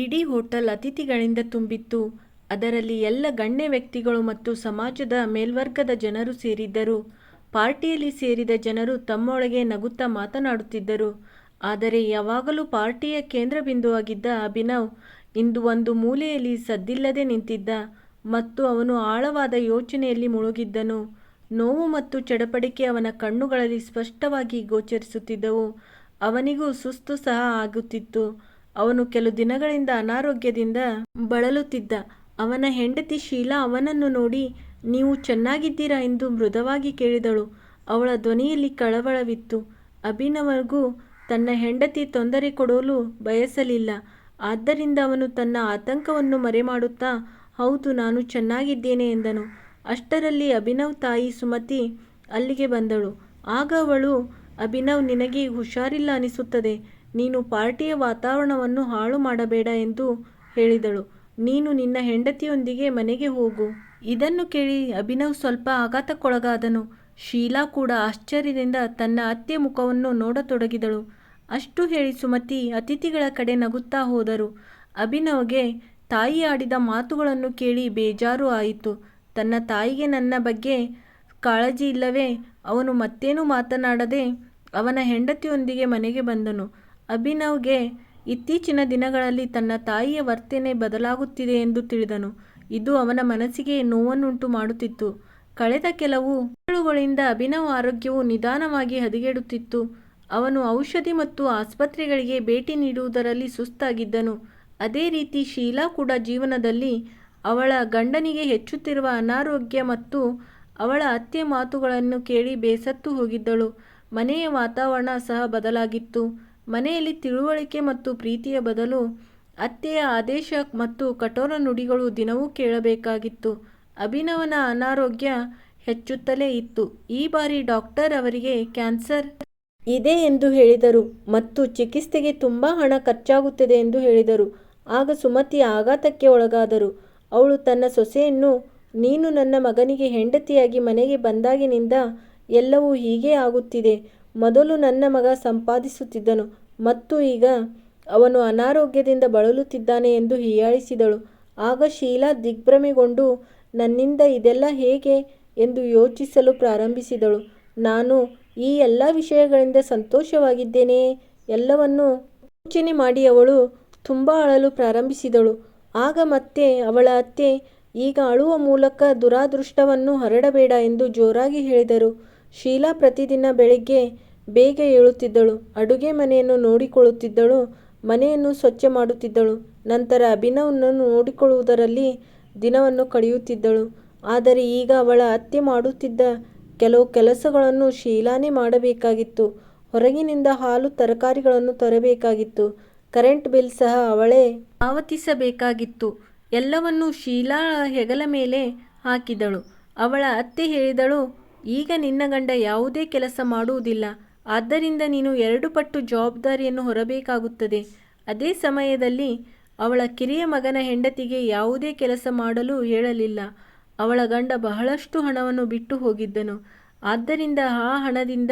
ಇಡೀ ಹೋಟೆಲ್ ಅತಿಥಿಗಳಿಂದ ತುಂಬಿತ್ತು. ಅದರಲ್ಲಿ ಎಲ್ಲ ಗಣ್ಯ ವ್ಯಕ್ತಿಗಳು ಮತ್ತು ಸಮಾಜದ ಮೇಲ್ವರ್ಗದ ಜನರು ಸೇರಿದ್ದರು. ಪಾರ್ಟಿಯಲ್ಲಿ ಸೇರಿದ ಜನರು ತಮ್ಮೊಳಗೆ ನಗುತ್ತಾ ಮಾತನಾಡುತ್ತಿದ್ದರು. ಆದರೆ ಯಾವಾಗಲೂ ಪಾರ್ಟಿಯ ಕೇಂದ್ರ ಬಿಂದುವಾಗಿದ್ದ ಅಭಿನವ್ ಇಂದು ಒಂದು ಮೂಲೆಯಲ್ಲಿ ಸದ್ದಿಲ್ಲದೆ ನಿಂತಿದ್ದ ಮತ್ತು ಅವನು ಆಳವಾದ ಯೋಚನೆಯಲ್ಲಿ ಮುಳುಗಿದ್ದನು. ನೋವು ಮತ್ತು ಚಡಪಡಿಕೆ ಅವನ ಕಣ್ಣುಗಳಲ್ಲಿ ಸ್ಪಷ್ಟವಾಗಿ ಗೋಚರಿಸುತ್ತಿದ್ದವು. ಅವನಿಗೂ ಸುಸ್ತು ಸಹ ಆಗುತ್ತಿತ್ತು. ಅವನು ಕೆಲ ದಿನಗಳಿಂದ ಅನಾರೋಗ್ಯದಿಂದ ಬಳಲುತ್ತಿದ್ದ. ಅವನ ಹೆಂಡತಿ ಶೀಲಾ ಅವನನ್ನು ನೋಡಿ, ನೀವು ಚೆನ್ನಾಗಿದ್ದೀರಾ ಎಂದು ಮೃದುವಾಗಿ ಕೇಳಿದಳು. ಅವಳ ಧ್ವನಿಯಲ್ಲಿ ಕಳವಳವಿತ್ತು. ಅಭಿನವರ್ಗೂ ತನ್ನ ಹೆಂಡತಿ ತೊಂದರೆ ಕೊಡಲು ಬಯಸಲಿಲ್ಲ. ಆದ್ದರಿಂದ ಅವನು ತನ್ನ ಆತಂಕವನ್ನು ಮರೆಮಾಡುತ್ತಾ, ಹೌದು ನಾನು ಚೆನ್ನಾಗಿದ್ದೇನೆ ಎಂದನು. ಅಷ್ಟರಲ್ಲಿ ಅಭಿನವ್ ತಾಯಿ ಸುಮತಿ ಅಲ್ಲಿಗೆ ಬಂದಳು. ಆಗ ಅವಳು, ಅಭಿನವ್ ನಿನಗೆ ಹುಷಾರಿಲ್ಲ ಅನಿಸುತ್ತದೆ. ನೀನು ಪಾರ್ಟಿಯ ವಾತಾವರಣವನ್ನು ಹಾಳು ಮಾಡಬೇಡ ಎಂದು ಹೇಳಿದಳು. ನೀನು ನಿನ್ನ ಹೆಂಡತಿಯೊಂದಿಗೆ ಮನೆಗೆ ಹೋಗು. ಇದನ್ನು ಕೇಳಿ ಅಭಿನವ್ ಸ್ವಲ್ಪ ಆಘಾತಕ್ಕೊಳಗಾದನು. ಶೀಲಾ ಕೂಡ ಆಶ್ಚರ್ಯದಿಂದ ತನ್ನ ಅತ್ತೆ ಮುಖವನ್ನು ನೋಡತೊಡಗಿದಳು. ಅಷ್ಟು ಹೇಳಿ ಸುಮತಿ ಅತಿಥಿಗಳ ಕಡೆ ನಗುತ್ತಾ ಹೋದರು. ಅಭಿನವ್ಗೆ ತಾಯಿ ಆಡಿದ ಮಾತುಗಳನ್ನು ಕೇಳಿ ಬೇಜಾರು ಆಯಿತು. ತನ್ನ ತಾಯಿಗೆ ನನ್ನ ಬಗ್ಗೆ ಕಾಳಜಿ ಇಲ್ಲವೇ? ಅವನು ಮತ್ತೇನೂ ಮಾತನಾಡದೆ ಅವನ ಹೆಂಡತಿಯೊಂದಿಗೆ ಮನೆಗೆ ಬಂದನು. ಅಭಿನವ್ಗೆ ಇತ್ತೀಚಿನ ದಿನಗಳಲ್ಲಿ ತನ್ನ ತಾಯಿಯ ವರ್ತನೆ ಬದಲಾಗುತ್ತಿದೆ ಎಂದು ತಿಳಿದನು. ಇದು ಅವನ ಮನಸ್ಸಿಗೆ ನೋವನ್ನುಂಟು ಮಾಡುತ್ತಿತ್ತು. ಕಳೆದ ಕೆಲವು ತಿಂಗಳುಗಳಿಂದ ಅಭಿನವ್ ಆರೋಗ್ಯವು ನಿಧಾನವಾಗಿ ಹದಗೆಡುತ್ತಿತ್ತು. ಅವನು ಔಷಧಿ ಮತ್ತು ಆಸ್ಪತ್ರೆಗಳಿಗೆ ಭೇಟಿ ನೀಡುವುದರಲ್ಲಿ ಸುಸ್ತಾಗಿದ್ದನು. ಅದೇ ರೀತಿ ಶೀಲಾ ಕೂಡ ಜೀವನದಲ್ಲಿ ಅವಳ ಗಂಡನಿಗೆ ಹೆಚ್ಚುತ್ತಿರುವ ಅನಾರೋಗ್ಯ ಮತ್ತು ಅವಳ ಅತ್ತೆ ಮಾತುಗಳನ್ನು ಕೇಳಿ ಬೇಸತ್ತು ಹೋಗಿದ್ದಳು. ಮನೆಯ ವಾತಾವರಣ ಸಹ ಬದಲಾಗಿತ್ತು. ಮನೆಯಲ್ಲಿ ತಿಳುವಳಿಕೆ ಮತ್ತು ಪ್ರೀತಿಯ ಬದಲು ಅತ್ತೆಯ ಆದೇಶ ಮತ್ತು ಕಠೋರ ನುಡಿಗಳು ದಿನವೂ ಕೇಳಬೇಕಾಗಿತ್ತು. ಅಭಿನವನ ಅನಾರೋಗ್ಯ ಹೆಚ್ಚುತ್ತಲೇ ಇತ್ತು. ಈ ಬಾರಿ ಡಾಕ್ಟರ್ ಅವರಿಗೆ ಕ್ಯಾನ್ಸರ್ ಇದೆ ಎಂದು ಹೇಳಿದರು ಮತ್ತು ಚಿಕಿತ್ಸೆಗೆ ತುಂಬ ಹಣ ಖರ್ಚಾಗುತ್ತದೆ ಎಂದು ಹೇಳಿದರು. ಆಗ ಸುಮತಿ ಆಘಾತಕ್ಕೆ ಒಳಗಾದರು. ಅವಳು ತನ್ನ ಸೊಸೆಯನ್ನು, ನೀನು ನನ್ನ ಮಗನಿಗೆ ಹೆಂಡತಿಯಾಗಿ ಮನೆಗೆ ಬಂದಾಗಿನಿಂದ ಎಲ್ಲವೂ ಹೀಗೇ ಆಗುತ್ತಿದೆ. ಮೊದಲು ನನ್ನ ಮಗ ಸಂಪಾದಿಸುತ್ತಿದ್ದನು ಮತ್ತು ಈಗ ಅವನು ಅನಾರೋಗ್ಯದಿಂದ ಬಳಲುತ್ತಿದ್ದಾನೆ ಎಂದು ಹೀಯಾಳಿಸಿದಳು. ಆಗ ಶೀಲಾ ದಿಗ್ಭ್ರಮೆಗೊಂಡು, ನನ್ನಿಂದ ಇದೆಲ್ಲ ಹೇಗೆ ಎಂದು ಯೋಚಿಸಲು ಪ್ರಾರಂಭಿಸಿದಳು. ನಾನು ಈ ಎಲ್ಲ ವಿಷಯಗಳಿಂದ ಸಂತೋಷವಾಗಿದ್ದೇನೆ ಎಲ್ಲವನ್ನೂ ಯೋಚನೆ ಮಾಡಿ ಅವಳು ತುಂಬಾ ಅಳಲು ಪ್ರಾರಂಭಿಸಿದಳು. ಆಗ ಮತ್ತೆ ಅವಳ ಅತ್ತೆ, ಈಗ ಅಳುವ ಮೂಲಕ ದುರಾದೃಷ್ಟವನ್ನು ಹರಡಬೇಡ ಎಂದು ಜೋರಾಗಿ ಹೇಳಿದರು. ಶೀಲಾ ಪ್ರತಿದಿನ ಬೆಳಿಗ್ಗೆ ಬೇಗ ಏಳುತ್ತಿದ್ದಳು. ಅಡುಗೆ ಮನೆಯನ್ನು ನೋಡಿಕೊಳ್ಳುತ್ತಿದ್ದಳು. ಮನೆಯನ್ನು ಸ್ವಚ್ಛ ಮಾಡುತ್ತಿದ್ದಳು. ನಂತರ ಅಭಿನವ್ನನ್ನು ನೋಡಿಕೊಳ್ಳುವುದರಲ್ಲಿ ದಿನವನ್ನು ಕಳೆಯುತ್ತಿದ್ದಳು. ಆದರೆ ಈಗ ಅವಳ ಅತ್ತೆ ಮಾಡುತ್ತಿದ್ದ ಕೆಲವು ಕೆಲಸಗಳನ್ನು ಶೀಲಾನೇ ಮಾಡಬೇಕಾಗಿತ್ತು. ಹೊರಗಿನಿಂದ ಹಾಲು ತರಕಾರಿಗಳನ್ನು ತರಬೇಕಾಗಿತ್ತು. ಕರೆಂಟ್ ಬಿಲ್ ಸಹ ಅವಳೇ ಪಾವತಿಸಬೇಕಾಗಿತ್ತು. ಎಲ್ಲವನ್ನೂ ಶೀಲಾ ಹೆಗಲ ಮೇಲೆ ಹಾಕಿದಳು. ಅವಳ ಅತ್ತೆ ಹೇಳಿದಳು, ಈಗ ನಿನ್ನ ಗಂಡ ಯಾವುದೇ ಕೆಲಸ ಮಾಡುವುದಿಲ್ಲ. ಆದ್ದರಿಂದ ನೀನು ಎರಡು ಪಟ್ಟು ಜವಾಬ್ದಾರಿಯನ್ನು ಹೊರಬೇಕಾಗುತ್ತದೆ. ಅದೇ ಸಮಯದಲ್ಲಿ ಅವಳ ಕಿರಿಯ ಮಗನ ಹೆಂಡತಿಗೆ ಯಾವುದೇ ಕೆಲಸ ಮಾಡಲು ಹೇಳಲಿಲ್ಲ. ಅವಳ ಗಂಡ ಬಹಳಷ್ಟು ಹಣವನ್ನು ಬಿಟ್ಟು ಹೋಗಿದ್ದನು. ಆದ್ದರಿಂದ ಆ ಹಣದಿಂದ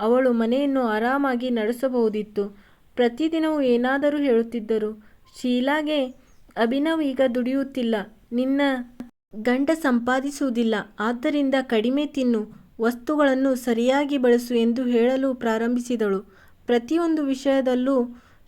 ಅವಳು ಮನೆಯನ್ನು ಆರಾಮಾಗಿ ನಡೆಸಬಹುದಿತ್ತು. ಪ್ರತಿದಿನವೂ ಏನಾದರೂ ಹೇಳುತ್ತಿದ್ದರು. ಶೀಲಾಗೆ, ಅಭಿನವ್ ಈಗ ದುಡಿಯುತ್ತಿಲ್ಲ. ನಿನ್ನ ಗಂಡ ಸಂಪಾದಿಸುವುದಿಲ್ಲ. ಆದ್ದರಿಂದ ಕಡಿಮೆ ತಿನ್ನು. ವಸ್ತುಗಳನ್ನು ಸರಿಯಾಗಿ ಬಳಸು ಎಂದು ಹೇಳಲು ಪ್ರಾರಂಭಿಸಿದಳು. ಪ್ರತಿಯೊಂದು ವಿಷಯದಲ್ಲೂ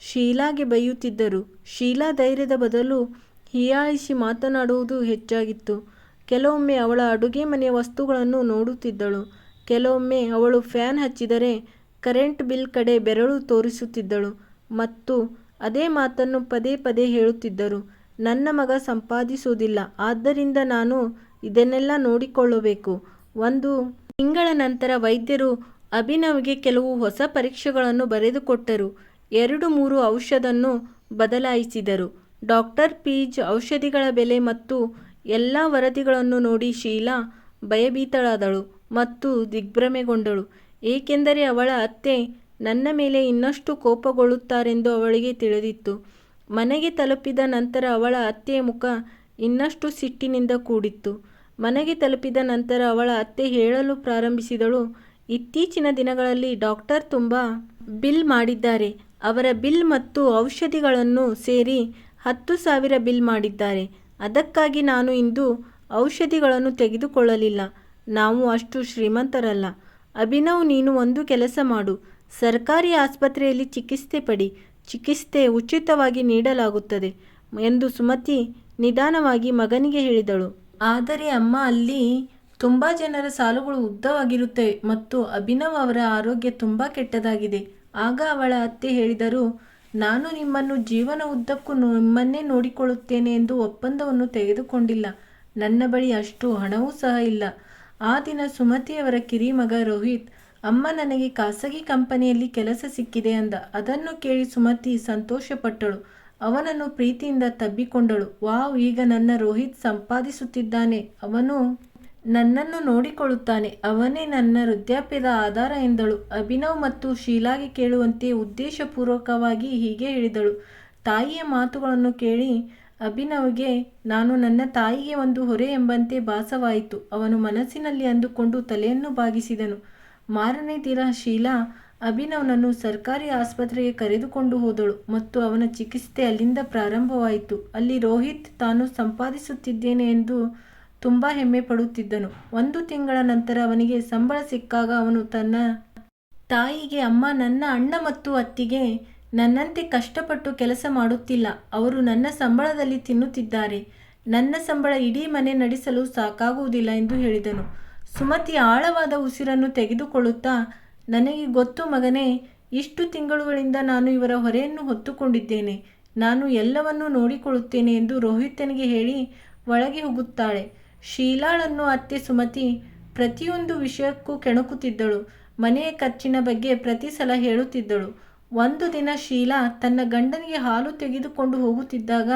ಶೀಲಾಗೆ ಬೈಯುತ್ತಿದ್ದರು. ಶೀಲಾ ಧೈರ್ಯದ ಬದಲು ಹೀಯಾಳಿಸಿ ಮಾತನಾಡುವುದು ಹೆಚ್ಚಾಗಿತ್ತು. ಕೆಲವೊಮ್ಮೆ ಅವಳ ಅಡುಗೆ ಮನೆಯ ವಸ್ತುಗಳನ್ನು ನೋಡುತ್ತಿದ್ದಳು. ಕೆಲವೊಮ್ಮೆ ಅವಳು ಫ್ಯಾನ್ ಹಚ್ಚಿದರೆ ಕರೆಂಟ್ ಬಿಲ್ ಕಡೆ ಬೆರಳು ತೋರಿಸುತ್ತಿದ್ದಳು ಮತ್ತು ಅದೇ ಮಾತನ್ನು ಪದೇ ಪದೇ ಹೇಳುತ್ತಿದ್ದರು. ನನ್ನ ಮಗ ಸಂಪಾದಿಸುವುದಿಲ್ಲ. ಆದ್ದರಿಂದ ನಾನು ಇದನ್ನೆಲ್ಲ ನೋಡಿಕೊಳ್ಳಬೇಕು. ಒಂದು ತಿಂಗಳ ನಂತರ ವೈದ್ಯರು ಅಭಿನವ್ಗೆ ಕೆಲವು ಹೊಸ ಪರೀಕ್ಷೆಗಳನ್ನು ಬರೆದುಕೊಟ್ಟರು. ಎರಡು ಮೂರು ಔಷಧನ್ನು ಬದಲಾಯಿಸಿದರು. ಡಾಕ್ಟರ್ ಪೀಜ್ ಔಷಧಿಗಳ ಬೆಲೆ ಮತ್ತು ಎಲ್ಲ ವರದಿಗಳನ್ನು ನೋಡಿ ಶೀಲಾ ಭಯಭೀತಳಾದಳು ಮತ್ತು ದಿಗ್ಭ್ರಮೆಗೊಂಡಳು. ಏಕೆಂದರೆ ಅವಳ ಅತ್ತೆ ನನ್ನ ಮೇಲೆ ಇನ್ನಷ್ಟು ಕೋಪಗೊಳ್ಳುತ್ತಾರೆಂದು ಅವಳಿಗೆ ತಿಳಿದಿತ್ತು. ಮನೆಗೆ ತಲುಪಿದ ನಂತರ ಅವಳ ಅತ್ತೆಯ ಮುಖ ಇನ್ನಷ್ಟು ಸಿಟ್ಟಿನಿಂದ ಕೂಡಿತ್ತು. ಮನೆಗೆ ತಲುಪಿದ ನಂತರ ಅವಳ ಅತ್ತೆ ಹೇಳಲು ಪ್ರಾರಂಭಿಸಿದಳು, ಇತ್ತೀಚಿನ ದಿನಗಳಲ್ಲಿ ಡಾಕ್ಟರ್ ತುಂಬ ಬಿಲ್ ಮಾಡಿದ್ದಾರೆ. ಅವರ ಬಿಲ್ ಮತ್ತು ಔಷಧಿಗಳನ್ನು ಸೇರಿ ಹತ್ತು ಸಾವಿರ ಬಿಲ್ ಮಾಡಿದ್ದಾರೆ. ಅದಕ್ಕಾಗಿ ನಾನು ಇಂದು ಔಷಧಿಗಳನ್ನು ತೆಗೆದುಕೊಳ್ಳಲಿಲ್ಲ. ನಾವು ಅಷ್ಟು ಶ್ರೀಮಂತರಲ್ಲ. ಅಭಿನವ್ ನೀನು ಒಂದು ಕೆಲಸ ಮಾಡು. ಸರ್ಕಾರಿ ಆಸ್ಪತ್ರೆಯಲ್ಲಿ ಚಿಕಿತ್ಸೆ ಪಡಿ. ಚಿಕಿತ್ಸೆ ಉಚಿತವಾಗಿ ನೀಡಲಾಗುತ್ತದೆ ಎಂದು ಸುಮತಿ ನಿಧಾನವಾಗಿ ಮಗನಿಗೆ ಹೇಳಿದಳು. ಆದರೆ ಅಮ್ಮ, ಅಲ್ಲಿ ತುಂಬ ಜನರ ಸಾಲುಗಳು ಉದ್ದವಾಗಿರುತ್ತವೆ ಮತ್ತು ಅಭಿನವ್ ಅವರ ಆರೋಗ್ಯ ತುಂಬ ಕೆಟ್ಟದಾಗಿದೆ. ಆಗ ಅವಳ ಅತ್ತೆ ಹೇಳಿದರು, ನಾನು ನಿಮ್ಮನ್ನು ಜೀವನ ಉದ್ದಕ್ಕೂ ನಿಮ್ಮನ್ನೇ ನೋಡಿಕೊಳ್ಳುತ್ತೇನೆ ಎಂದು ಒಪ್ಪಂದವನ್ನು ತೆಗೆದುಕೊಂಡಿಲ್ಲ. ನನ್ನ ಬಳಿ ಅಷ್ಟು ಹಣವೂ ಸಹ ಇಲ್ಲ. ಆ ದಿನ ಸುಮತಿಯವರ ಕಿರಿಮಗ ರೋಹಿತ್, ಅಮ್ಮ, ನನಗೆ ಖಾಸಗಿ ಕಂಪನಿಯಲ್ಲಿ ಕೆಲಸ ಸಿಕ್ಕಿದೆ ಅಂದ. ಅದನ್ನು ಕೇಳಿ ಸುಮತಿ ಸಂತೋಷಪಟ್ಟಳು. ಅವನನ್ನು ಪ್ರೀತಿಯಿಂದ ತಬ್ಬಿಕೊಂಡಳು. ವಾವ್, ಈಗ ನನ್ನ ರೋಹಿತ್ ಸಂಪಾದಿಸುತ್ತಿದ್ದಾನೆ. ಅವನು ನನ್ನನ್ನು ನೋಡಿಕೊಳ್ಳುತ್ತಾನೆ. ಅವನೇ ನನ್ನ ವೃದ್ಧಾಪ್ಯದ ಆಧಾರ ಎಂದಳು. ಅಭಿನವ್ ಮತ್ತು ಶೀಲಾಗೆ ಕೇಳುವಂತೆ ಉದ್ದೇಶಪೂರ್ವಕವಾಗಿ ಹೀಗೆ ಹೇಳಿದಳು. ತಾಯಿಯ ಮಾತುಗಳನ್ನು ಕೇಳಿ ಅಭಿನವ್ಗೆ, ನಾನು ನನ್ನ ತಾಯಿಗೆ ಒಂದು ಹೊರೆ ಎಂಬಂತೆ ಭಾಸವಾಯಿತು. ಅವನು ಮನಸ್ಸಿನಲ್ಲಿ ಅಂದುಕೊಂಡು ತಲೆಯನ್ನು ಬಾಗಿಸಿದನು. ಮಾರನೇ ದಿನ ಶೀಲಾ ಅಭಿನವ್ನನ್ನು ಸರ್ಕಾರಿ ಆಸ್ಪತ್ರೆಗೆ ಕರೆದುಕೊಂಡು ಹೋದಳು ಮತ್ತು ಅವನ ಚಿಕಿತ್ಸೆ ಅಲ್ಲಿಂದ ಪ್ರಾರಂಭವಾಯಿತು. ಅಲ್ಲಿ ರೋಹಿತ್ ತಾನು ಸಂಪಾದಿಸುತ್ತಿದ್ದೇನೆ ಎಂದು ತುಂಬ ಹೆಮ್ಮೆ ಪಡುತ್ತಿದ್ದನು. ಒಂದು ತಿಂಗಳ ನಂತರ ಅವನಿಗೆ ಸಂಬಳ ಸಿಕ್ಕಾಗ ಅವನು ತನ್ನ ತಾಯಿಗೆ, ಅಮ್ಮ, ನನ್ನ ಅಣ್ಣ ಮತ್ತು ಅತ್ತಿಗೆ ನನ್ನಂತೆ ಕಷ್ಟಪಟ್ಟು ಕೆಲಸ ಮಾಡುತ್ತಿಲ್ಲ. ಅವರು ನನ್ನ ಸಂಬಳದಲ್ಲಿ ತಿನ್ನುತ್ತಿದ್ದಾರೆ. ನನ್ನ ಸಂಬಳ ಇಡೀ ಮನೆ ನಡೆಸಲು ಸಾಕಾಗುವುದಿಲ್ಲ ಎಂದು ಹೇಳಿದನು. ಸುಮತಿ ಆಳವಾದ ಉಸಿರನ್ನು ತೆಗೆದುಕೊಳ್ಳುತ್ತಾ ನನಗೆ ಗೊತ್ತು ಮಗನೇ, ಇಷ್ಟು ತಿಂಗಳುಗಳಿಂದ ನಾನು ಇವರ ಹೊರೆಯನ್ನು ಹೊತ್ತುಕೊಂಡಿದ್ದೇನೆ. ನಾನು ಎಲ್ಲವನ್ನೂ ನೋಡಿಕೊಳ್ಳುತ್ತೇನೆ ಎಂದು ರೋಹಿತನಿಗೆ ಹೇಳಿ ಒಳಗೆ ಹೋಗುತ್ತಾಳೆ. ಶೀಲಾಳನ್ನು ಅತ್ತೆ ಸುಮತಿ ಪ್ರತಿಯೊಂದು ವಿಷಯಕ್ಕೂ ಕೆಣಕುತ್ತಿದ್ದಳು. ಮನೆಯ ಖರ್ಚಿನ ಬಗ್ಗೆ ಪ್ರತಿ ಸಲ ಹೇಳುತ್ತಿದ್ದಳು. ಒಂದು ದಿನ ಶೀಲಾ ತನ್ನ ಗಂಡನಿಗೆ ಹಾಲು ತೆಗೆದುಕೊಂಡು ಹೋಗುತ್ತಿದ್ದಾಗ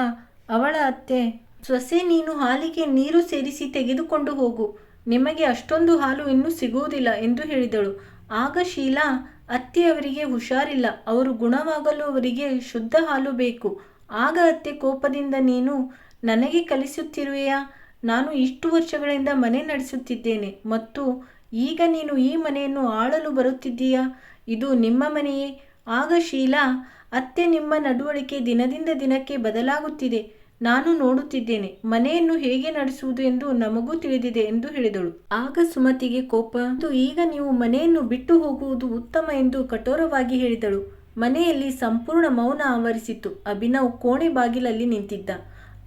ಅವಳ ಅತ್ತೆ, ಸೊಸೆ ನೀನು ಹಾಲಿಗೆ ನೀರು ಸೇರಿಸಿ ತೆಗೆದುಕೊಂಡು ಹೋಗು. ನಿಮಗೆ ಅಷ್ಟೊಂದು ಹಾಲು ಇನ್ನೂ ಸಿಗುವುದಿಲ್ಲ ಎಂದು ಹೇಳಿದಳು. ಆಗ ಶೀಲಾ ಅತ್ತೆಯವರಿಗೆ ಹುಷಾರಿಲ್ಲ. ಅವರು ಗುಣವಾಗಲು ಅವರಿಗೆ ಶುದ್ಧ ಹಾಲು ಬೇಕು. ಆಗ ಅತ್ತೆ ಕೋಪದಿಂದ, ನೀನು ನನಗೆ ಕಲಿಸುತ್ತಿರುವೆಯಾ? ನಾನು ಇಷ್ಟು ವರ್ಷಗಳಿಂದ ಮನೆ ನಡೆಸುತ್ತಿದ್ದೇನೆ ಮತ್ತು ಈಗ ನೀನು ಈ ಮನೆಯನ್ನು ಆಳಲು ಬರುತ್ತಿದ್ದೀಯಾ? ಇದು ನಿಮ್ಮ ಮನೆಯೇ? ಆಗ ಶೀಲಾ, ಅತ್ತೆ ನಿಮ್ಮ ನಡವಳಿಕೆ ದಿನದಿಂದ ದಿನಕ್ಕೆ ಬದಲಾಗುತ್ತಿದೆ. ನಾನು ನೋಡುತ್ತಿದ್ದೇನೆ, ಮನೆಯನ್ನು ಹೇಗೆ ನಡೆಸುವುದು ಎಂದು ನಮಗೂ ತಿಳಿದಿದೆ ಎಂದು ಹೇಳಿದಳು. ಆಗ ಸುಮತಿಗೆ ಕೋಪ "ಅದು ಈಗ ನೀವು ಮನೆಯನ್ನು ಬಿಟ್ಟು ಹೋಗುವುದು ಉತ್ತಮ ಎಂದು ಕಠೋರವಾಗಿ ಹೇಳಿದಳು. ಮನೆಯಲ್ಲಿ ಸಂಪೂರ್ಣ ಮೌನ ಆವರಿಸಿತ್ತು. ಅಭಿನವ್ ಕೋಣೆ ಬಾಗಿಲಲ್ಲಿ ನಿಂತಿದ್ದ.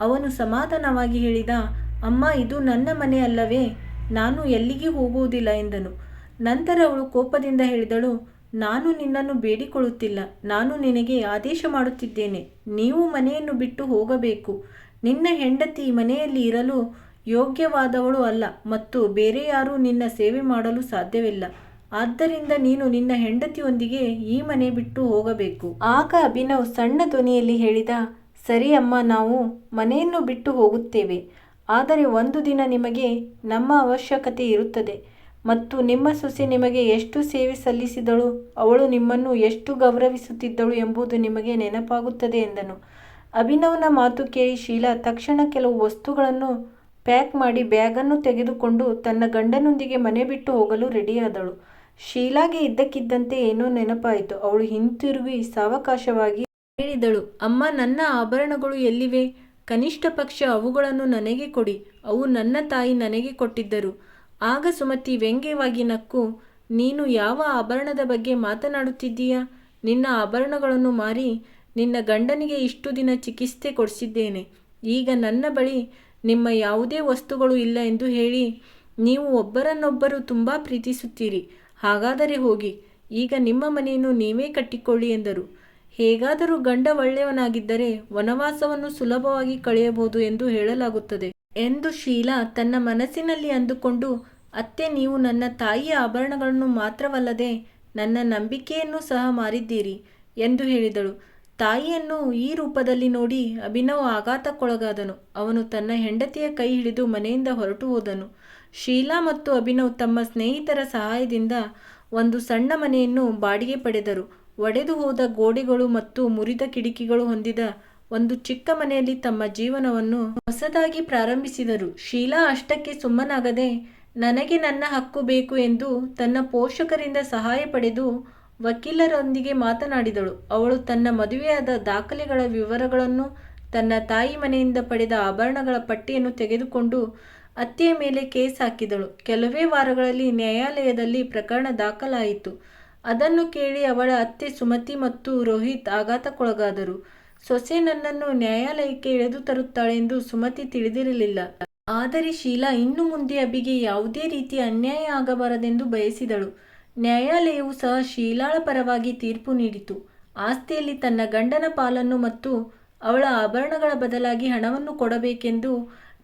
ಅವನು ಸಮಾಧಾನವಾಗಿ ಹೇಳಿದ, ಅಮ್ಮ, ಇದು ನನ್ನ ಮನೆ ಅಲ್ಲವೇ? ನಾನು ಎಲ್ಲಿಗೆ ಹೋಗುವುದಿಲ್ಲ ಎಂದನು. ನಂತರ ಅವಳು ಕೋಪದಿಂದ ಹೇಳಿದಳು ನಾನು ನಿನ್ನನ್ನು ಬೇಡಿಕೊಳ್ಳುತ್ತಿಲ್ಲ. ನಾನು ನಿನಗೆ ಆದೇಶ ಮಾಡುತ್ತಿದ್ದೇನೆ. ನೀವು ಮನೆಯನ್ನು ಬಿಟ್ಟು ಹೋಗಬೇಕು. ನಿನ್ನ ಹೆಂಡತಿ ಮನೆಯಲ್ಲಿ ಇರಲು ಯೋಗ್ಯವಾದವಳು ಅಲ್ಲ ಮತ್ತು ಬೇರೆ ಯಾರೂ ನಿನ್ನ ಸೇವೆ ಮಾಡಲು ಸಾಧ್ಯವಿಲ್ಲ. ಆದ್ದರಿಂದ ನೀನು ನಿನ್ನ ಹೆಂಡತಿಯೊಂದಿಗೆ ಈ ಮನೆ ಬಿಟ್ಟು ಹೋಗಬೇಕು. ಆಗ ಅಭಿನವ್ ಸಣ್ಣ ಧ್ವನಿಯಲ್ಲಿ ಹೇಳಿದ, ಸರಿ ಅಮ್ಮ, ನಾವು ಮನೆಯನ್ನು ಬಿಟ್ಟು ಹೋಗುತ್ತೇವೆ. ಆದರೆ ಒಂದು ದಿನ ನಿಮಗೆ ನಮ್ಮ ಅವಶ್ಯಕತೆ ಇರುತ್ತದೆ. ಮತ್ತು ನಿಮ್ಮ ಸೊಸೆ ನಿಮಗೆ ಎಷ್ಟು ಸೇವೆ ಸಲ್ಲಿಸಿದಳು, ಅವಳು ನಿಮ್ಮನ್ನು ಎಷ್ಟು ಗೌರವಿಸುತ್ತಿದ್ದಳು ಎಂಬುದು ನಿಮಗೆ ನೆನಪಾಗುತ್ತದೆ ಎಂದನು. ಅಭಿನವ್ನ ಮಾತು ಕೇಳಿ ಶೀಲಾ ತಕ್ಷಣ ಕೆಲವು ವಸ್ತುಗಳನ್ನು ಪ್ಯಾಕ್ ಮಾಡಿ ಬ್ಯಾಗನ್ನು ತೆಗೆದುಕೊಂಡು ತನ್ನ ಗಂಡನೊಂದಿಗೆ ಮನೆ ಬಿಟ್ಟು ಹೋಗಲು ರೆಡಿಯಾದಳು. ಶೀಲಾಗೆ ಇದ್ದಕ್ಕಿದ್ದಂತೆ ಏನೋ ನೆನಪಾಯಿತು. ಅವಳು ಹಿಂತಿರುಗಿ ಸಾವಕಾಶವಾಗಿ ಹೇಳಿದಳು, ಅಮ್ಮ, ನನ್ನ ಆಭರಣಗಳು ಎಲ್ಲಿವೆ? ಕನಿಷ್ಠ ಪಕ್ಷ ಅವುಗಳನ್ನು ನನಗೆ ಕೊಡಿ. ಅವು ನನ್ನ ತಾಯಿ ನನಗೆ ಕೊಟ್ಟಿದ್ದರು. ಆಗ ಸುಮತಿ ವ್ಯಂಗ್ಯವಾಗಿ ನಕ್ಕು, ನೀನು ಯಾವ ಆಭರಣದ ಬಗ್ಗೆ ಮಾತನಾಡುತ್ತಿದ್ದೀಯಾ? ನಿನ್ನ ಆಭರಣಗಳನ್ನು ಮಾರಿ, ನಿನ್ನ ಗಂಡನಿಗೆ ಇಷ್ಟು ದಿನ ಚಿಕಿತ್ಸೆ ಕೊಡಿಸಿದ್ದೇನೆ. ಈಗ ನನ್ನ ಬಳಿ ನಿಮ್ಮ ಯಾವುದೇ ವಸ್ತುಗಳು ಇಲ್ಲ ಎಂದು ಹೇಳಿ, ನೀವು ಒಬ್ಬರನ್ನೊಬ್ಬರು ತುಂಬ ಪ್ರೀತಿಸುತ್ತೀರಿ. ಹಾಗಾದರೆ ಹೋಗಿ, ಈಗ ನಿಮ್ಮ ಮನೆಯನ್ನು ನೀವೇ ಕಟ್ಟಿಕೊಳ್ಳಿ ಎಂದರು. ಹೇಗಾದರೂ ಗಂಡ ಒಳ್ಳೆಯವನಾಗಿದ್ದರೆ ವನವಾಸವನ್ನು ಸುಲಭವಾಗಿ ಕಳೆಯಬಹುದು ಎಂದು ಹೇಳಲಾಗುತ್ತದೆ. ಎಂದು ಶೀಲಾ ತನ್ನ ಮನಸ್ಸಿನಲ್ಲಿ ಅಂದುಕೊಂಡು, ಅತ್ತೆ, ನೀವು ನನ್ನ ತಾಯಿಯ ಆಭರಣಗಳನ್ನು ಮಾತ್ರವಲ್ಲದೆ ನನ್ನ ನಂಬಿಕೆಯನ್ನು ಸಹ ಮಾರಿದ್ದೀರಿ ಎಂದು ಹೇಳಿದಳು. ತಾಯಿಯನ್ನು ಈ ರೂಪದಲ್ಲಿ ನೋಡಿ ಅಭಿನವ್ ಆಘಾತಕ್ಕೊಳಗಾದನು. ಅವನು ತನ್ನ ಹೆಂಡತಿಯ ಕೈ ಹಿಡಿದು ಮನೆಯಿಂದ ಹೊರಟು ಹೋದನು. ಶೀಲಾ ಮತ್ತು ಅಭಿನವ್ ತಮ್ಮ ಸ್ನೇಹಿತರ ಸಹಾಯದಿಂದ ಒಂದು ಸಣ್ಣ ಮನೆಯನ್ನು ಬಾಡಿಗೆ ಪಡೆದರು. ಒಡೆದು ಹೋದ ಗೋಡೆಗಳು ಮತ್ತು ಮುರಿದ ಕಿಟಕಿಗಳು ಹೊಂದಿದ ಒಂದು ಚಿಕ್ಕ ಮನೆಯಲ್ಲಿ ತಮ್ಮ ಜೀವನವನ್ನು ಹೊಸದಾಗಿ ಪ್ರಾರಂಭಿಸಿದರು. ಶೀಲಾ ಅಷ್ಟಕ್ಕೆ ಸುಮ್ಮನಾಗದೆ, ನನಗೆ ನನ್ನ ಹಕ್ಕು ಬೇಕು ಎಂದು ತನ್ನ ಪೋಷಕರಿಂದ ಸಹಾಯ ಪಡೆದು ವಕೀಲರೊಂದಿಗೆ ಮಾತನಾಡಿದಳು. ಅವಳು ತನ್ನ ಮದುವೆಯಾದ ದಾಖಲೆಗಳ ವಿವರಗಳನ್ನು ತನ್ನ ತಾಯಿ ಮನೆಯಿಂದ ಪಡೆದ ಆಭರಣಗಳ ಪಟ್ಟಿಯನ್ನು ತೆಗೆದುಕೊಂಡು ಅತ್ತೆಯ ಮೇಲೆ ಕೇಸ್ ಹಾಕಿದಳು. ಕೆಲವೇ ವಾರಗಳಲ್ಲಿ ನ್ಯಾಯಾಲಯದಲ್ಲಿ ಪ್ರಕರಣ ದಾಖಲಾಯಿತು. ಅದನ್ನು ಕೇಳಿ ಅವಳ ಅತ್ತೆ ಸುಮತಿ ಮತ್ತು ರೋಹಿತ್ ಆಘಾತಕ್ಕೊಳಗಾದರು. ಸೊಸೆ ನನ್ನನ್ನು ನ್ಯಾಯಾಲಯಕ್ಕೆ ಎಳೆದು ತರುತ್ತಾಳೆಂದು ಸುಮತಿ ತಿಳಿದಿರಲಿಲ್ಲ. ಆದರೆ ಶೀಲಾ ಇನ್ನು ಮುಂದೆ ಅಬಿಗೆ ಯಾವುದೇ ರೀತಿಯ ಅನ್ಯಾಯ ಆಗಬಾರದೆಂದು ಬಯಸಿದಳು. ನ್ಯಾಯಾಲಯವು ಸಹ ಶೀಲಾಳ ಪರವಾಗಿ ತೀರ್ಪು ನೀಡಿತು. ಆಸ್ತಿಯಲ್ಲಿ ತನ್ನ ಗಂಡನ ಪಾಲನ್ನು ಮತ್ತು ಅವಳ ಆಭರಣಗಳ ಬದಲಾಗಿ ಹಣವನ್ನು ಕೊಡಬೇಕೆಂದು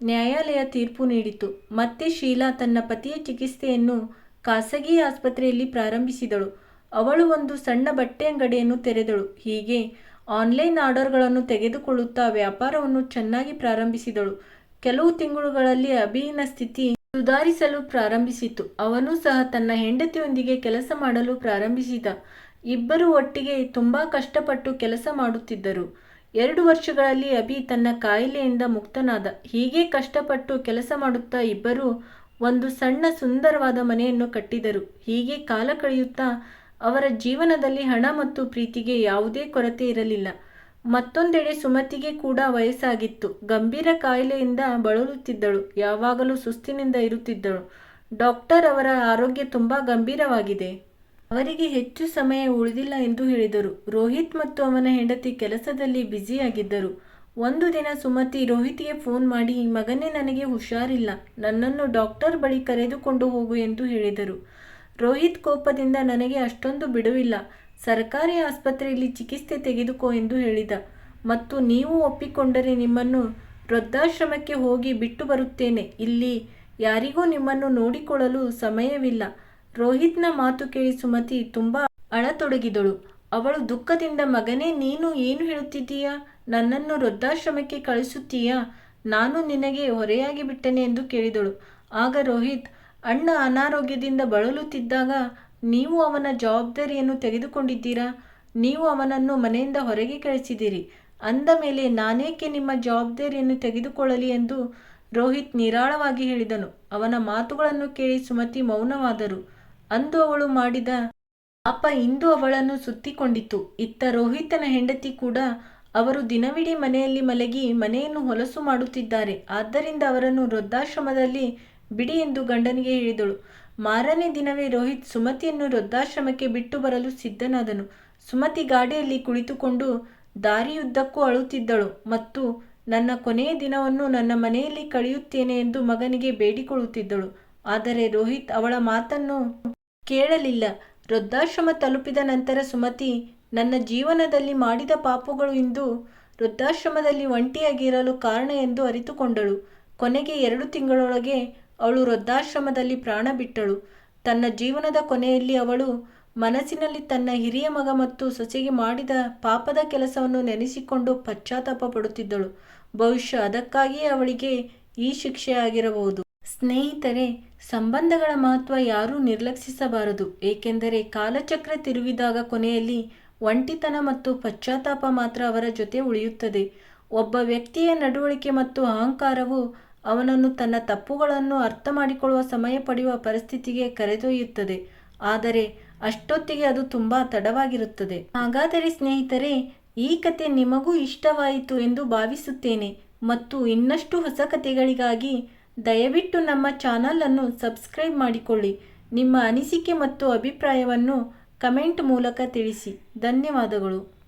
ನ್ಯಾಯಾಲಯ ತೀರ್ಪು ನೀಡಿತು. ಮತ್ತೆ ಶೀಲಾ ತನ್ನ ಪತಿಯ ಚಿಕಿತ್ಸೆಯನ್ನು ಖಾಸಗಿ ಆಸ್ಪತ್ರೆಯಲ್ಲಿ ಪ್ರಾರಂಭಿಸಿದಳು. ಅವಳು ಒಂದು ಸಣ್ಣ ಬಟ್ಟೆ ಅಂಗಡಿಯನ್ನು ತೆರೆದಳು. ಹೀಗೆ ಆನ್ಲೈನ್ ಆರ್ಡರ್ಗಳನ್ನು ತೆಗೆದುಕೊಳ್ಳುತ್ತಾ ವ್ಯಾಪಾರವನ್ನು ಚೆನ್ನಾಗಿ ಪ್ರಾರಂಭಿಸಿದಳು. ಕೆಲವು ತಿಂಗಳುಗಳಲ್ಲಿ ಅಭಿಯಿನ ಸ್ಥಿತಿ ಸುಧಾರಿಸಲು ಪ್ರಾರಂಭಿಸಿತು. ಅವನು ಸಹ ತನ್ನ ಹೆಂಡತಿಯೊಂದಿಗೆ ಕೆಲಸ ಮಾಡಲು ಪ್ರಾರಂಭಿಸಿದ. ಇಬ್ಬರು ಒಟ್ಟಿಗೆ ತುಂಬಾ ಕಷ್ಟಪಟ್ಟು ಕೆಲಸ ಮಾಡುತ್ತಿದ್ದರು. ಎರಡು ವರ್ಷಗಳಲ್ಲಿ ಅಭಿ ತನ್ನ ಕಾಯಿಲೆಯಿಂದ ಮುಕ್ತನಾದ. ಹೀಗೆ ಕಷ್ಟಪಟ್ಟು ಕೆಲಸ ಮಾಡುತ್ತಾ ಇಬ್ಬರು ಒಂದು ಸಣ್ಣ ಸುಂದರವಾದ ಮನೆಯನ್ನು ಕಟ್ಟಿದರು. ಹೀಗೆ ಕಾಲ ಕಳೆಯುತ್ತಾ ಅವರ ಜೀವನದಲ್ಲಿ ಹಣ ಮತ್ತು ಪ್ರೀತಿಗೆ ಯಾವುದೇ ಕೊರತೆ ಇರಲಿಲ್ಲ. ಮತ್ತೊಂದೆಡೆ ಸುಮತಿಗೆ ಕೂಡ ವಯಸ್ಸಾಗಿತ್ತು. ಗಂಭೀರ ಕಾಯಿಲೆಯಿಂದ ಬಳಲುತ್ತಿದ್ದಳು. ಯಾವಾಗಲೂ ಸುಸ್ತಿನಿಂದ ಇರುತ್ತಿದ್ದಳು. ಡಾಕ್ಟರ್ ಅವರ ಆರೋಗ್ಯ ತುಂಬಾ ಗಂಭೀರವಾಗಿದೆ. ಅವರಿಗೆ ಹೆಚ್ಚು ಸಮಯ ಉಳಿದಿಲ್ಲ ಎಂದು ಹೇಳಿದರು. ರೋಹಿತ್ ಮತ್ತು ಅವನ ಹೆಂಡತಿ ಕೆಲಸದಲ್ಲಿ ಬ್ಯುಸಿಯಾಗಿದ್ದರು. ಒಂದು ದಿನ ಸುಮತಿ ರೋಹಿತ್ಗೆ ಫೋನ್ ಮಾಡಿ ಮಗನೇ ನನಗೆ ಹುಷಾರಿಲ್ಲ. ನನ್ನನ್ನು ಡಾಕ್ಟರ್ ಬಳಿ ಕರೆದುಕೊಂಡು ಹೋಗು ಎಂದು ಹೇಳಿದರು. ರೋಹಿತ್ ಕೋಪದಿಂದ ನನಗೆ ಅಷ್ಟೊಂದು ಬಿಡುವಿಲ್ಲ. ಸರ್ಕಾರಿ ಆಸ್ಪತ್ರೆಯಲ್ಲಿ ಚಿಕಿತ್ಸೆ ತೆಗೆದುಕೋ ಎಂದು ಹೇಳಿದ. ಮತ್ತು ನೀವು ಒಪ್ಪಿಕೊಂಡರೆ ನಿಮ್ಮನ್ನು ವೃದ್ಧಾಶ್ರಮಕ್ಕೆ ಹೋಗಿ ಬಿಟ್ಟು ಬರುತ್ತೇನೆ. ಇಲ್ಲಿ ಯಾರಿಗೂ ನಿಮ್ಮನ್ನು ನೋಡಿಕೊಳ್ಳಲು ಸಮಯವಿಲ್ಲ. ರೋಹಿತ್ನ ಮಾತು ಕೇಳಿ ಸುಮತಿ ತುಂಬಾ ಅಳತೊಡಗಿದಳು. ಅವಳು ದುಃಖದಿಂದ, ಮಗನೇ, ನೀನು ಏನು ಹೇಳುತ್ತಿದ್ದೀಯಾ? ನನ್ನನ್ನು ವೃದ್ಧಾಶ್ರಮಕ್ಕೆ ಕಳಿಸುತ್ತೀಯಾ? ನಾನು ನಿನಗೆ ಹೊರೆಯಾಗಿ ಬಿಟ್ಟೆನೆ ಎಂದು ಕೇಳಿದಳು. ಆಗ ರೋಹಿತ್ ಅಣ್ಣ ಅನಾರೋಗ್ಯದಿಂದ ಬಳಲುತ್ತಿದ್ದಾಗ ನೀವು ಅವನ ಜವಾಬ್ದಾರಿಯನ್ನು ತೆಗೆದುಕೊಂಡಿದ್ದೀರಾ? ನೀವು ಅವನನ್ನು ಮನೆಯಿಂದ ಹೊರಗೆ ಕಳಿಸಿದಿರಿ ಅಂದ ಮೇಲೆ ನಾನೇಕೆ ನಿಮ್ಮ ಜವಾಬ್ದಾರಿಯನ್ನು ತೆಗೆದುಕೊಳ್ಳಲಿ ಎಂದು ರೋಹಿತ್ ನಿರಾಳವಾಗಿ ಹೇಳಿದನು. ಅವನ ಮಾತುಗಳನ್ನು ಕೇಳಿ ಸುಮತಿ ಮೌನವಾದರು. ಅಂದು ಅವಳು ಮಾಡಿದ ಪಾಪ ಇಂದು ಅವಳನ್ನು ಸುತ್ತಿಕೊಂಡಿತು ಇತ್ತ ರೋಹಿತನ ಹೆಂಡತಿ ಕೂಡ ಅವರು ದಿನವಿಡೀ ಮನೆಯಲ್ಲಿ ಮಲಗಿ ಮನೆಯನ್ನು ಹೊಲಸು ಮಾಡುತ್ತಿದ್ದಾರೆ. ಆದ್ದರಿಂದ ಅವರನ್ನು ವೃದ್ಧಾಶ್ರಮದಲ್ಲಿ ಬಿಡಿ ಎಂದು ಗಂಡನಿಗೆ ಹೇಳಿದಳು. ಮಾರನೇ ದಿನವೇ ರೋಹಿತ್ ಸುಮತಿಯನ್ನು ವೃದ್ಧಾಶ್ರಮಕ್ಕೆ ಬಿಟ್ಟು ಬರಲು ಸಿದ್ಧನಾದನು. ಸುಮತಿ ಗಾಡಿಯಲ್ಲಿ ಕುಳಿತುಕೊಂಡು ದಾರಿಯುದ್ದಕ್ಕೂ ಅಳುತ್ತಿದ್ದಳು ಮತ್ತು ನನ್ನ ಕೊನೆಯ ದಿನವನ್ನು ನನ್ನ ಮನೆಯಲ್ಲಿ ಕಳೆಯುತ್ತೇನೆ ಎಂದು ಮಗನಿಗೆ ಬೇಡಿಕೊಳ್ಳುತ್ತಿದ್ದಳು. ಆದರೆ ರೋಹಿತ್ ಅವಳ ಮಾತನ್ನು ಕೇಳಲಿಲ್ಲ. ವೃದ್ಧಾಶ್ರಮ ತಲುಪಿದ ನಂತರ ಸುಮತಿ, ನನ್ನ ಜೀವನದಲ್ಲಿ ಮಾಡಿದ ಪಾಪಗಳು ಇಂದು ವೃದ್ಧಾಶ್ರಮದಲ್ಲಿ ಒಂಟಿಯಾಗಿರಲು ಕಾರಣ ಎಂದು ಅರಿತುಕೊಂಡಳು. ಕೊನೆಗೆ ಎರಡು ತಿಂಗಳೊಳಗೆ ಅವಳು ವೃದ್ಧಾಶ್ರಮದಲ್ಲಿ ಪ್ರಾಣ ಬಿಟ್ಟಳು. ತನ್ನ ಜೀವನದ ಕೊನೆಯಲ್ಲಿ ಅವಳು ಮನಸ್ಸಿನಲ್ಲಿ ತನ್ನ ಹಿರಿಯ ಮಗ ಮತ್ತು ಸೊಸೆಗೆ ಮಾಡಿದ ಪಾಪದ ಕೆಲಸವನ್ನು ನೆನೆಸಿಕೊಂಡು ಪಶ್ಚಾತ್ತಾಪ ಪಡುತ್ತಿದ್ದಳು ಬಹುಶಃ ಅದಕ್ಕಾಗಿಯೇ ಅವಳಿಗೆ ಈ ಶಿಕ್ಷೆಯಾಗಿರಬಹುದು. ಸ್ನೇಹಿತರೆ, ಸಂಬಂಧಗಳ ಮಹತ್ವ ಯಾರೂ ನಿರ್ಲಕ್ಷಿಸಬಾರದು. ಏಕೆಂದರೆ ಕಾಲಚಕ್ರ ತಿರುವಿದಾಗ ಕೊನೆಯಲ್ಲಿ ಒಂಟಿತನ ಮತ್ತು ಪಶ್ಚಾತ್ತಾಪ ಮಾತ್ರ ಅವರ ಜೊತೆ ಉಳಿಯುತ್ತದೆ. ಒಬ್ಬ ವ್ಯಕ್ತಿಯ ನಡವಳಿಕೆ ಮತ್ತು ಅಹಂಕಾರವು ಅವನನ್ನು ತನ್ನ ತಪ್ಪುಗಳನ್ನು ಅರ್ಥ ಮಾಡಿಕೊಳ್ಳುವ ಸಮಯ ಪಡೆಯುವ ಪರಿಸ್ಥಿತಿಗೆ ಕರೆದೊಯ್ಯುತ್ತದೆ. ಆದರೆ ಅಷ್ಟೊತ್ತಿಗೆ ಅದು ತುಂಬ ತಡವಾಗಿರುತ್ತದೆ. ಹಾಗಾದರೆ ಸ್ನೇಹಿತರೆ, ಈ ಕತೆ ನಿಮಗೂ ಇಷ್ಟವಾಯಿತು ಎಂದು ಭಾವಿಸುತ್ತೇನೆ. ಮತ್ತು ಇನ್ನಷ್ಟು ಹೊಸ ಕಥೆಗಳಿಗಾಗಿ ದಯವಿಟ್ಟು ನಮ್ಮ ಚಾನಲನ್ನು ಸಬ್ಸ್ಕ್ರೈಬ್ ಮಾಡಿಕೊಳ್ಳಿ. ನಿಮ್ಮ ಅನಿಸಿಕೆ ಮತ್ತು ಅಭಿಪ್ರಾಯವನ್ನು ಕಮೆಂಟ್ ಮೂಲಕ ತಿಳಿಸಿ. ಧನ್ಯವಾದಗಳು.